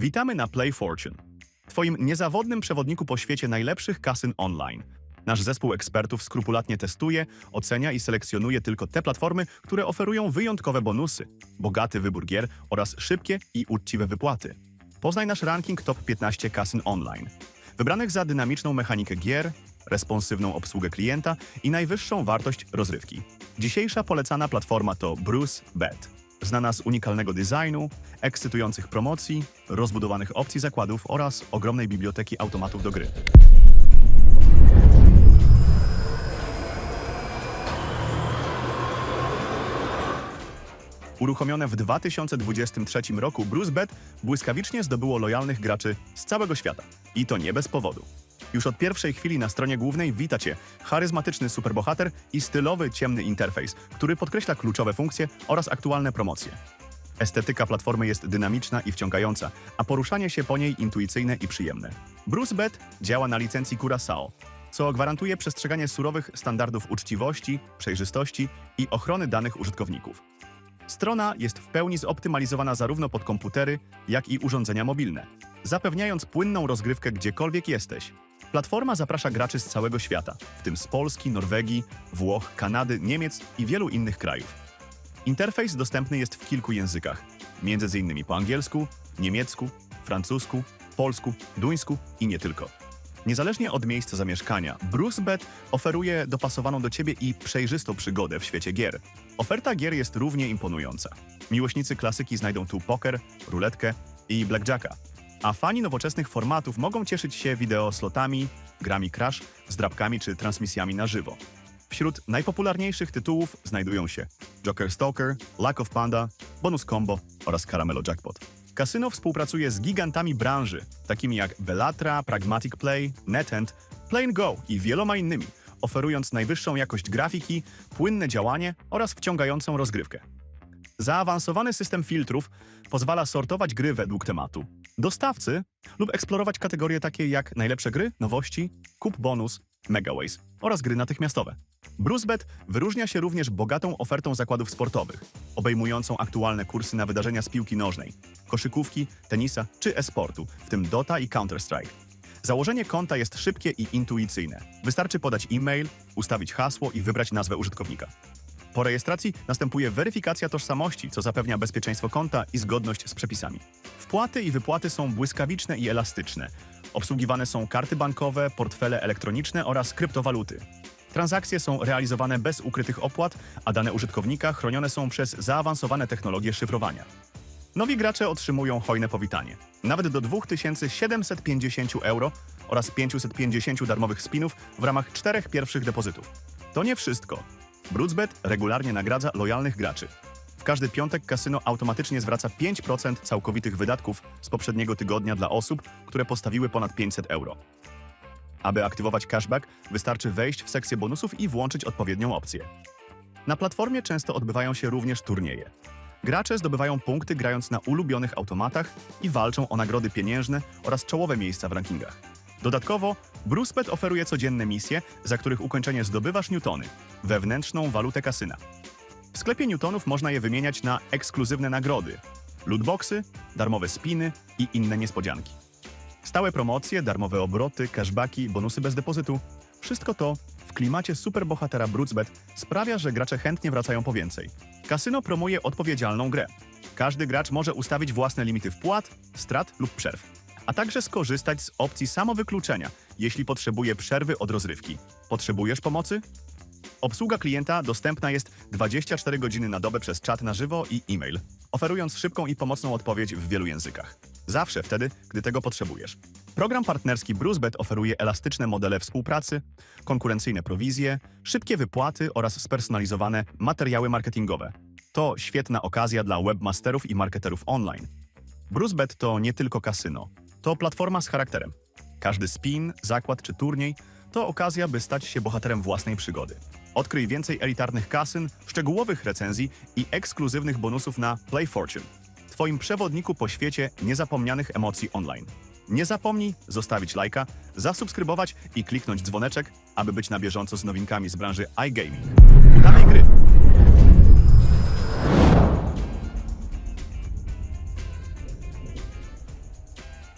Witamy na Play Fortune, Twoim niezawodnym przewodniku po świecie najlepszych kasyn online. Nasz zespół ekspertów skrupulatnie testuje, ocenia i selekcjonuje tylko te platformy, które oferują wyjątkowe bonusy, bogaty wybór gier oraz szybkie i uczciwe wypłaty. Poznaj nasz ranking top 15 kasyn online, wybranych za dynamiczną mechanikę gier, responsywną obsługę klienta i najwyższą wartość rozrywki. Dzisiejsza polecana platforma to Bruce Bet. Znana z unikalnego designu, ekscytujących promocji, rozbudowanych opcji zakładów oraz ogromnej biblioteki automatów do gry. Uruchomione w 2023 roku, BruceBet błyskawicznie zdobyło lojalnych graczy z całego świata. I to nie bez powodu. Już od pierwszej chwili na stronie głównej wita Cię charyzmatyczny superbohater i stylowy, ciemny interfejs, który podkreśla kluczowe funkcje oraz aktualne promocje. Estetyka platformy jest dynamiczna i wciągająca, a poruszanie się po niej intuicyjne i przyjemne. BruceBet działa na licencji Curaçao, co gwarantuje przestrzeganie surowych standardów uczciwości, przejrzystości i ochrony danych użytkowników. Strona jest w pełni zoptymalizowana zarówno pod komputery, jak i urządzenia mobilne, zapewniając płynną rozgrywkę gdziekolwiek jesteś. Platforma zaprasza graczy z całego świata, w tym z Polski, Norwegii, Włoch, Kanady, Niemiec i wielu innych krajów. Interfejs dostępny jest w kilku językach, m.in. po angielsku, niemiecku, francusku, polsku, duńsku i nie tylko. Niezależnie od miejsca zamieszkania, BruceBet oferuje dopasowaną do Ciebie i przejrzystą przygodę w świecie gier. Oferta gier jest równie imponująca. Miłośnicy klasyki znajdą tu poker, ruletkę i blackjacka, a fani nowoczesnych formatów mogą cieszyć się wideo slotami, grami Crash, zdrabkami czy transmisjami na żywo. Wśród najpopularniejszych tytułów znajdują się Joker Stalker, Lack of Panda, Bonus Combo oraz Caramelo Jackpot. Kasyno współpracuje z gigantami branży, takimi jak Bellatra, Pragmatic Play, NetEnt, Play Go i wieloma innymi, oferując najwyższą jakość grafiki, płynne działanie oraz wciągającą rozgrywkę. Zaawansowany system filtrów pozwala sortować gry według tematu. Dostawcy lub eksplorować kategorie takie jak najlepsze gry, nowości, kup bonus, megaways oraz gry natychmiastowe. BruceBet wyróżnia się również bogatą ofertą zakładów sportowych, obejmującą aktualne kursy na wydarzenia z piłki nożnej, koszykówki, tenisa czy e-sportu, w tym Dota i Counter-Strike. Założenie konta jest szybkie i intuicyjne. Wystarczy podać e-mail, ustawić hasło i wybrać nazwę użytkownika. Po rejestracji następuje weryfikacja tożsamości, co zapewnia bezpieczeństwo konta i zgodność z przepisami. Wpłaty i wypłaty są błyskawiczne i elastyczne. Obsługiwane są karty bankowe, portfele elektroniczne oraz kryptowaluty. Transakcje są realizowane bez ukrytych opłat, a dane użytkownika chronione są przez zaawansowane technologie szyfrowania. Nowi gracze otrzymują hojne powitanie. Nawet do 2750 euro oraz 550 darmowych spinów w ramach czterech pierwszych depozytów. To nie wszystko. BruceBet regularnie nagradza lojalnych graczy. W każdy piątek kasyno automatycznie zwraca 5% całkowitych wydatków z poprzedniego tygodnia dla osób, które postawiły ponad 500 euro. Aby aktywować cashback, wystarczy wejść w sekcję bonusów i włączyć odpowiednią opcję. Na platformie często odbywają się również turnieje. Gracze zdobywają punkty grając na ulubionych automatach i walczą o nagrody pieniężne oraz czołowe miejsca w rankingach. Dodatkowo, BruceBet oferuje codzienne misje, za których ukończenie zdobywasz newtony, wewnętrzną walutę kasyna. W sklepie newtonów można je wymieniać na ekskluzywne nagrody, lootboxy, darmowe spiny i inne niespodzianki. Stałe promocje, darmowe obroty, cashbacki, bonusy bez depozytu. Wszystko to w klimacie superbohatera BruceBet sprawia, że gracze chętnie wracają po więcej. Kasyno promuje odpowiedzialną grę. Każdy gracz może ustawić własne limity wpłat, strat lub przerw, a także skorzystać z opcji samowykluczenia, jeśli potrzebuje przerwy od rozrywki. Potrzebujesz pomocy? Obsługa klienta dostępna jest 24 godziny na dobę przez czat na żywo i e-mail, oferując szybką i pomocną odpowiedź w wielu językach. Zawsze wtedy, gdy tego potrzebujesz. Program partnerski BruceBet oferuje elastyczne modele współpracy, konkurencyjne prowizje, szybkie wypłaty oraz spersonalizowane materiały marketingowe. To świetna okazja dla webmasterów i marketerów online. BruceBet to nie tylko kasyno, to platforma z charakterem. Każdy spin, zakład czy turniej to okazja, by stać się bohaterem własnej przygody. Odkryj więcej elitarnych kasyn, szczegółowych recenzji i ekskluzywnych bonusów na Play Fortune, Twoim przewodniku po świecie niezapomnianych emocji online. Nie zapomnij zostawić lajka, zasubskrybować i kliknąć dzwoneczek, aby być na bieżąco z nowinkami z branży iGaming. Udanej gry!